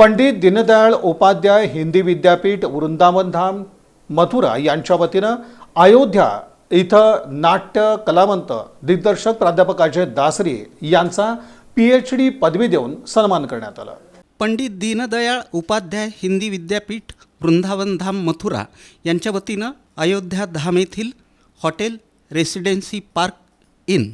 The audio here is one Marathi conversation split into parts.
पंडित दीनदयाळ उपाध्याय हिंदी विद्यापीठ वृंदावन धाम मथुरा यांच्या वतीनं अयोध्या इथं नाट्य कलावंत दिग्दर्शक प्राध्यापक अजय दासरी यांचा पी एच डी पदवी देऊन सन्मान करण्यात आला. पंडित दीनदयाळ उपाध्याय हिंदी विद्यापीठ वृंदावन धाम मथुरा यांच्या वतीनं अयोध्या धाम येथील हॉटेल रेसिडेन्सी पार्क इन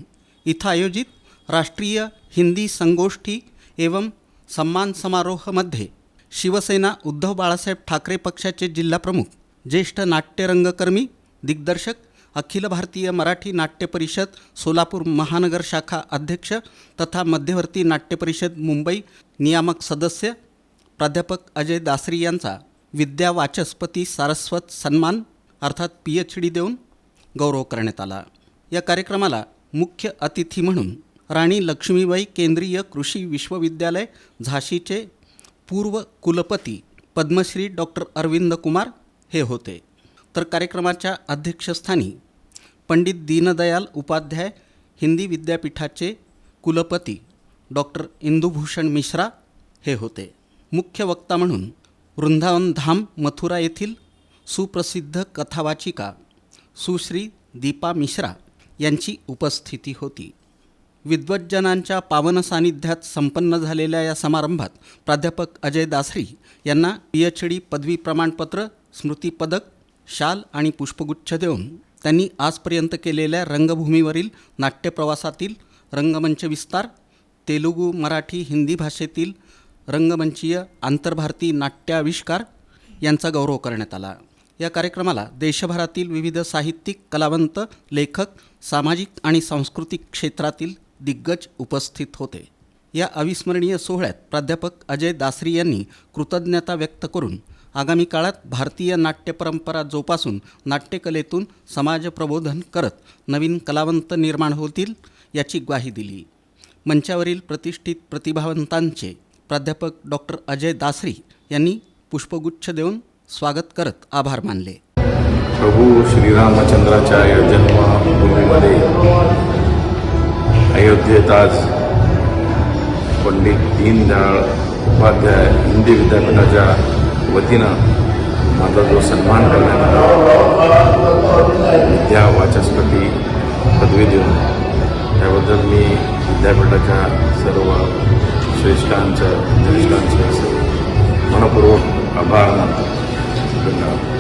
इथं आयोजित राष्ट्रीय हिंदी संगोष्ठी एवं सन्मान समारोहामध्ये शिवसेना उद्धव बाळासाहेब ठाकरे पक्षाचे जिल्हाप्रमुख ज्येष्ठ नाट्यरंगकर्मी दिग्दर्शक अखिल भारतीय मराठी नाट्य परिषद सोलापूर महानगर शाखा अध्यक्ष तथा मध्यवर्ती नाट्य परिषद मुंबई नियामक सदस्य प्राध्यापक अजय दासरी यांचा विद्या वाचस्पती सारस्वत सन्मान अर्थात पी एच डी देऊन गौरव करण्यात आला. या कार्यक्रमाला मुख्य अतिथी म्हणून राणी लक्ष्मीबाई केंद्रीय कृषी विश्वविद्यालय झाशीचे पूर्व कुलपती पद्मश्री डॉक्टर अरविंद कुमार हे होते. तर कार्यक्रमाच्या अध्यक्षस्थानी पंडित दीनदयाल उपाध्याय हिंदी विद्यापीठाचे कुलपती डॉक्टर इंदुभूषण मिश्रा हे होते. मुख्य वक्ता म्हणून वृंदावन धाम मथुरा येथील सुप्रसिद्ध कथावाचिका सुश्री दीपा मिश्रा यांची उपस्थिती होती. विद्वज्जनांच्या पावन सानिध्यात संपन्न झालेल्या या समारंभात प्राध्यापक अजय दासरी यांना पी एच डी पदवी प्रमाणपत्र स्मृतीपदक शाल आणि पुष्पगुच्छ देऊन त्यांनी आजपर्यंत केलेल्या रंगभूमीवरील नाट्यप्रवासातील रंगमंच विस्तार तेलुगू मराठी हिंदी भाषेतील रंगमंचीय आंतरभारती नाट्याविष्कार यांचा गौरव करण्यात आला. या कार्यक्रमाला देशभरातील विविध साहित्यिक कलावंत लेखक सामाजिक आणि सांस्कृतिक क्षेत्रातील दिग्गज उपस्थित होते. या अविस्मरणीय सोहळ्यात प्राध्यापक अजय दासरी यांनी कृतज्ञता व्यक्त करून आगामी काळात भारतीय नाट्य परंपरा जोपासून नाट्यकलेतून समाजप्रबोधन करत नवीन कलावंत निर्माण होतील याची ग्वाही दिली. मंचावरील प्रतिष्ठित प्रतिभावंतांचे प्राध्यापक डॉक्टर अजय दासरी यांनी पुष्पगुच्छ देऊन स्वागत करत आभार मानले. प्रभू श्रीरामचंद्राच्या जन्मभूमीमध्ये अयोध्येत आज पंडित दीनदयाळ उपाध्याय हिंदी विद्यापीठाच्या वतीनं माझा जो सन्मान करण्यात आला विद्या वाचस्पती पदवी देऊन त्याबद्दल मी विद्यापीठाच्या सर्व श्रेष्ठांचं ज्येष्ठांचं मनपूर्वक आभार मानतो. धन्यवाद.